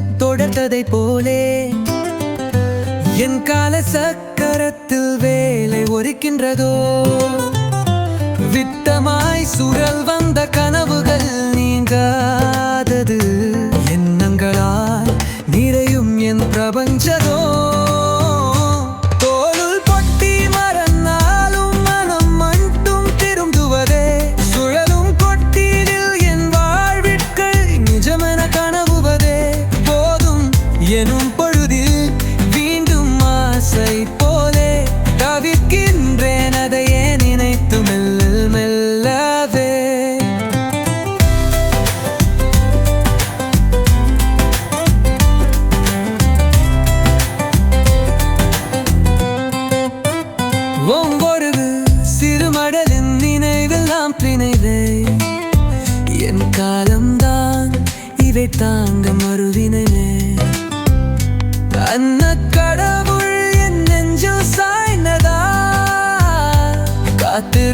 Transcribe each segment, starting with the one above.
இன்று தொடர்ந்ததை போலே. என் கால சக்கரத்தில் வேலை ஒரிக்கின்றதோ? வித்தமாய் சுழல் வந்த கனவுகள் நீங்காதது. எண்ணங்களால் நிறையும் என் பிரபஞ்சம் எனும் பொழுதில் வீண்டும் ஆசை போலே தவிக்கின்றேன் அதையே நினைத்து மெல்ல மெல்லவே. ஒவ்வொரு சிறுமடலின் நினைவெல்லாம் பிணைவே என் காலம்தான் இதை தாங்க மறுதினே காத்திருக்கும்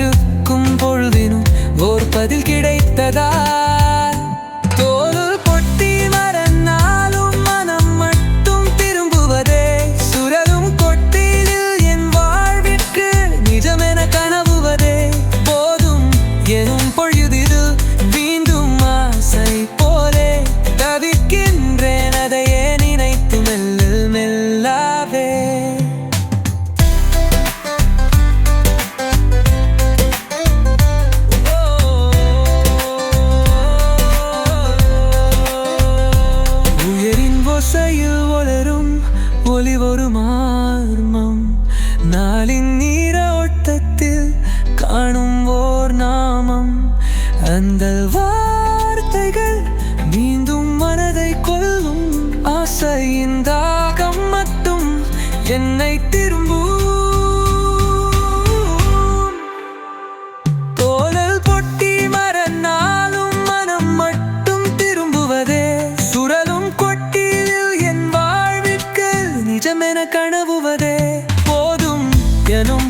ஓசையில் ஒளரும் ஒளி ஒரு மார்மம். நாளின் நீர ஓட்டத்தில் காணும் ஓர் நாமம். அந்த வார்த்தைகள் மீண்டும் மனதை கொள்ளும் ஆசையின் தாகம் மட்டும் என்னை You know